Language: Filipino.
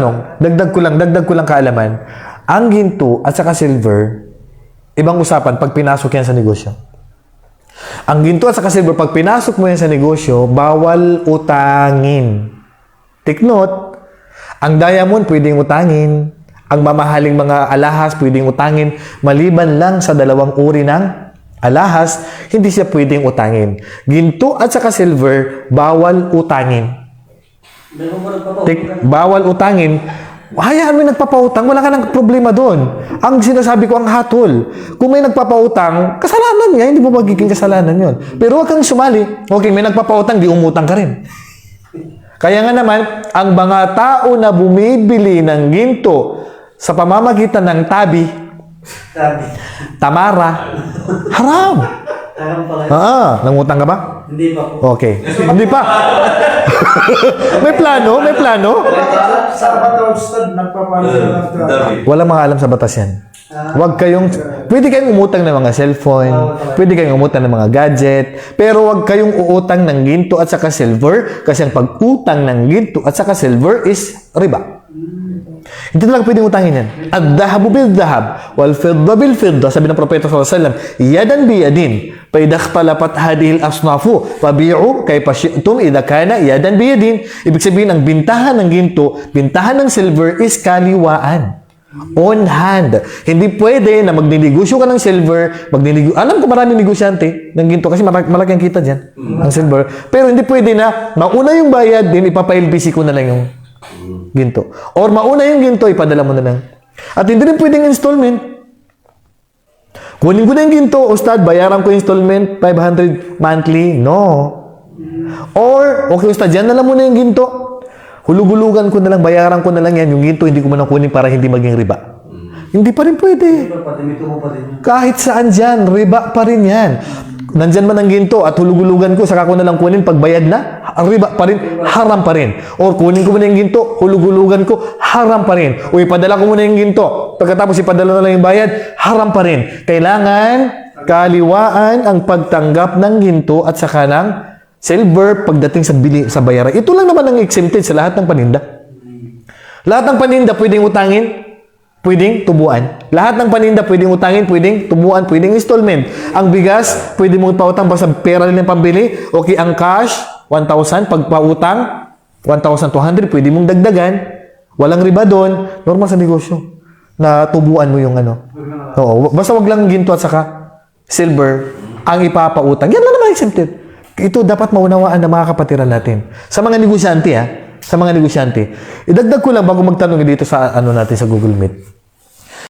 Tanong, dagdag ko lang, dagdag ko lang kaalaman. Ang ginto at saka silver, ibang usapan pag pinasok yan sa negosyo. Ang ginto at saka silver, pag pinasok mo yan sa negosyo, bawal utangin. Take note, ang diamond pwedeng utangin, ang mamahaling mga alahas pwedeng utangin, maliban lang sa dalawang uri ng alahas, hindi siya pwedeng utangin. Ginto at saka silver, bawal utangin. Bawal utangin. Hayaan mo yung nagpapautang, wala ka ng problema doon. Ang sinasabi ko, ang hatol. Kung may nagpapautang, kasalanan niya, hindi mo magiging kasalanan yon. Pero huwag kang sumali. Okay, may nagpapautang, di umutang ka rin. Kaya nga naman, ang mga tao na bumibili ng ginto sa pamamagitan ng tabi, Sabi. tamara, haram. Tarang pala. Ah, nangutang ka ba? Hindi pa po. Okay. Hindi pa. may plano? May plano? Sa Bataw Stad, nagpapalo sila ng traffic. Wala mga alam sa batas yan. Huwag kayong, pwede kayong umutang ng mga cellphone, pwede kayong umutang ng mga gadget, pero huwag kayong uutang ng ginto at saka silver kasi ang pag-utang ng ginto at saka silver is riba. Hindi talaga pwedeng utangin yan. Ad-dahabu bil-dahab, wal-fidda bil-fidda, sabi ng Propeta SAW, yadan biyadin, paidak palapat hadil asnafu, pabi'u kay pasyitum idha kana yadan biyadin. Ibig sabihin, ang bintahan ng ginto, bintahan ng silver is kaliwaan. On hand. Hindi pwede na magninegosyo ka ng silver, magninegosyo. Alam ko maraming negosyante ng ginto kasi malaki, ang kita dyan, ng silver. Pero hindi pwede na mauna yung bayad, din ipapailbisi ko na lang yung ginto. Or mauna yung ginto, ipadala mo na lang. At hindi rin pwedeng installment. Kunin ko na yung ginto, Ustad, bayaran ko installment, 500 monthly. No. Or, okay Ustad, yan na lang muna yung ginto. Hulugulugan ko na lang, bayaran ko na lang yan. Yung ginto, hindi ko man kunin para hindi maging riba. Hindi pa rin pwede. Kahit saan dyan, riba pa rin yan. Nandyan man ang ginto at hulugulugan ko, saka ko na lang kunin pagbayad na, riba pa rin, haram pa rin. Or kunin ko muna yung ginto, hulugulugan ko, haram pa rin. O ipadala ko muna yung ginto, pagkatapos ipadala na lang yung bayad, haram pa rin. Kailangan kaliwaan ang pagtanggap ng ginto at saka ng silver pagdating sa bili sa bayaran. Ito lang naman ang exempted sa lahat ng paninda. Lahat ng paninda pwedeng utangin, pwedeng tubuan. Lahat ng paninda pwedeng utangin, pwedeng tubuan, pwedeng installment. Ang bigas, pwede mong pautang basta pera yung pambili. Okay, ang cash, 1,000. Pag pautang, 1,200, pwede mong dagdagan. Walang riba doon. Normal sa negosyo. Na tubuan mo yung ano. Oo. Basta wag lang ginto at saka silver ang ipapautang. Yan lang naman exempted. Ito dapat maunawaan ng mga kapatiran natin. Sa mga negosyante, ha? Sa mga negosyante. Idagdag ko lang bago magtanong dito sa ano natin sa Google Meet.